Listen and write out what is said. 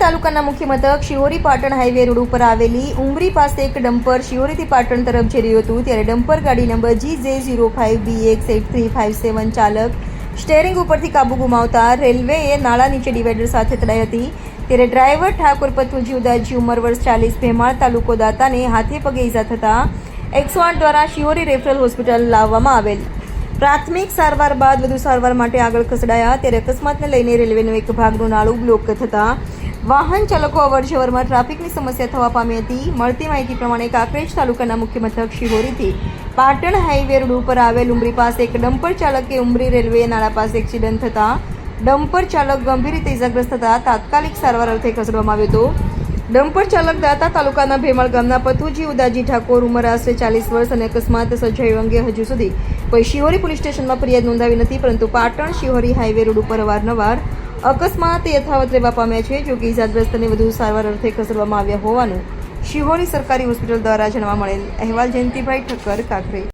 તાલુકાના મુખ્ય મથક શિહોરી પાટણ હાઈવે રોડ ઉપર આવેલી ઉમરી પાસે એક ડમ્પર શિહોરીથી પાટણ તરફ જઈ રહ્યું હતું. ત્યારે ડમ્પર ગાડી number G J zero five B X eight three five seven ચાલક સ્ટેરિંગ ઉપરથી કાબુ ગુમાવતા રેલવેએ નાળા નીચે ડિવાઈડર સાથે તડાઈ હતી. ત્યારે ડ્રાઈવર ઠાકોર પતુજી ઉદાજી ઉંમર વર્ષ ચાલીસ, ભેમાળ તાલુકો દાતાને હાથે પગે ઈજા થતાં એકસો દ્વારા શિહોરી રેફરલ હોસ્પિટલ લાવવામાં આવેલ. પ્રાથમિક સારવાર બાદ વધુ સારવાર માટે આગળ ખસેડાયા. ત્યારે અકસ્માતને લઈને રેલવેનું એક ભાગનું નાળું બ્લોક થતાં વાહન ચાલકો અવરજવરમાં ટ્રાફિકની સમસ્યા થવા પામી હતી. મળતી માહિતી પ્રમાણે કાંકરેજ તાલુકાના મુખ્ય મથક શિહોરીથી પાટણ હાઈવે રોડ ઉપર આવેલ ઉમરી પાસે એક ડમ્પર ચાલકે ઉમરી રેલવે નાળા પાસે એક્સિડન્ટ થતાં ડમ્પર ચાલક ગંભીર રીતે ઇજાગ્રસ્ત થતાં તાત્કાલિક સારવાર અર્થે ખસેડવામાં આવ્યો હતો. ડમ્પર ચાલક દાતા તાલુકાના ભેમાળ ગામના પતુજી ઉદાજી ઠાકોર ઉંમર આશરે ચાલીસ વર્ષ અને અકસ્માત સર્જાયો અંગે હજુ સુધી કોઈ શિહોરી પોલીસ સ્ટેશનમાં ફરિયાદ નોંધાવી નથી, પરંતુ પાટણ શિહોરી હાઈવે રોડ ઉપર અવારનવાર અકસ્માત યથાવત રહેવા પામ્યા છે જો કે ઇજાગ્રસ્તને વધુ સારવાર અર્થે ખસેડવામાં આવ્યા હોવાનું શિહોરી સરકારી હોસ્પિટલ દ્વારા જાણવા મળેલ. અહેવાલ જયંતિભાઈ ઠક્કર કાંકરેજ